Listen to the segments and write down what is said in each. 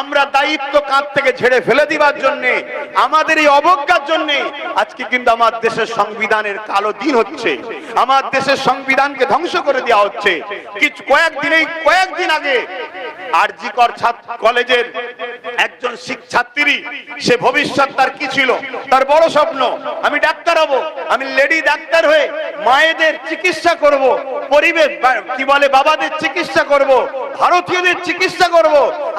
আমরা দায়িত্ব কাঁধ থেকে ঝেড়ে ফেলে দিবার জন্যে, আমাদের এই অবজ্ঞার জন্য আজকে কিন্তু আমার দেশের সংবিধানের কালো দিন হচ্ছে। আমার দেশের সংবিধানকে ধ্বংস করে দেওয়া হচ্ছে। কিছু কয়েকদিনেই কয়েকদিন আগে আরজিকর কলেজের একজন শিক্ষার্থী সে ভবিষ্যৎ তার কি ছিল? তার বড় স্বপ্ন, আমি ডাক্তার হব, আমি লেডি ডাক্তার হয়ে মায়েদের চিকিৎসা করব, পরিবেশ কি বলে, বাবাদের চিকিৎসা করব, ভারতীয়দের চিকিৎসা করব।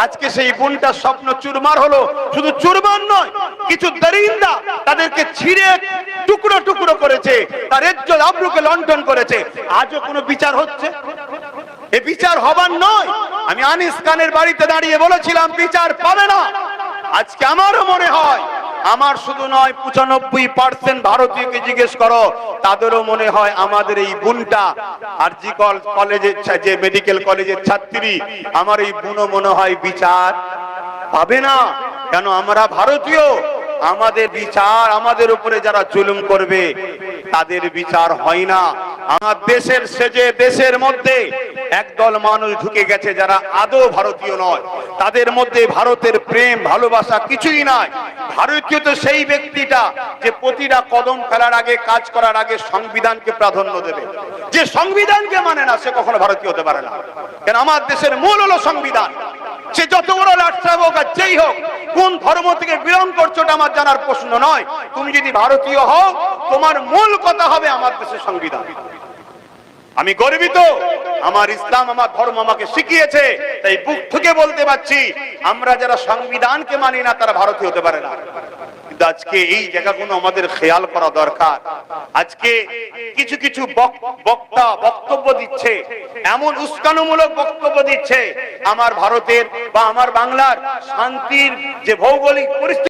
আজকে সেই বোনটার স্বপ্ন চুরমার হলো, শুধু চুরমার নয়, কিছু দরিন্দা তাদেরকে ছিঁড়ে টুকরো টুকরো করেছে, তার এজ্জল আব্রুকে লন্ঠন করেছে। আজও কোনো বিচার হচ্ছে? এ বিচার হবার নয় আমি আনিস খানের বাড়িতে দাঁড়িয়ে বলেছিলাম, বিচার পাবে না। আজকে আমারও মনে হয়, আমার শুধু নয়, পঁচানব্বই পার্সেন্ট ভারতীয়কে জিজ্ঞেস করো, তাদেরও মনে হয় আমাদের এই বোনটা আর জি কলেজের যে মেডিকেল কলেজের ছাত্রী, আমার এই বোনও মনে হয় বিচার পাবে না। কেন আমরা ভারতীয়? আমাদের বিচার আমাদের উপরে যারা জুলুম করবে, তাদের বিচার হয় না। আমার দেশের সেজে দেশের মধ্যে একদল মানুষ ঢুকে গেছে যারা আদৌ ভারতীয় নয়। তাদের মধ্যে ভারতের প্রেম, ভালোবাসা কিছুই নাই। ভারতীয় তো সেই ব্যক্তিটা যে প্রতিটা কদম ফেলার আগে, কাজ করার আগে সংবিধানকে প্রাধান্য দেবে। যে সংবিধানকে মানে না, সে কখনো ভারতীয় হতে পারে না। কেন, আমার দেশের মূল হলো সংবিধান। সে যত বড় লাটসা হোক আর যেই হোক, কোন ধর্ম থেকে বিলং আমার জানার প্রশ্ন নয়। তুমি যদি ভারতীয় হও, তোমার মূল কথা হবে আমার দেশের সংবিধান। আমি গর্বিত, আমার ইসলাম, আমার ধর্ম আমাকে শিখিয়েছে, তাই বুক থেকে বলতে পারছি, আমরা যারা সংবিধানকে মানি না, তারা ভারতীয় হতে পারে না। আজকে এই জায়গাগুলো আমাদের খেয়াল করা দরকার। আজকে কিছু কিছু বক- বক্তা বক্তব্য দিচ্ছে, এমন উস্কানুমূলক বক্তব্য দিচ্ছে, আমার ভারতের বা আমার বাংলার শান্তির যে ভৌগোলিক পরিস্থিতি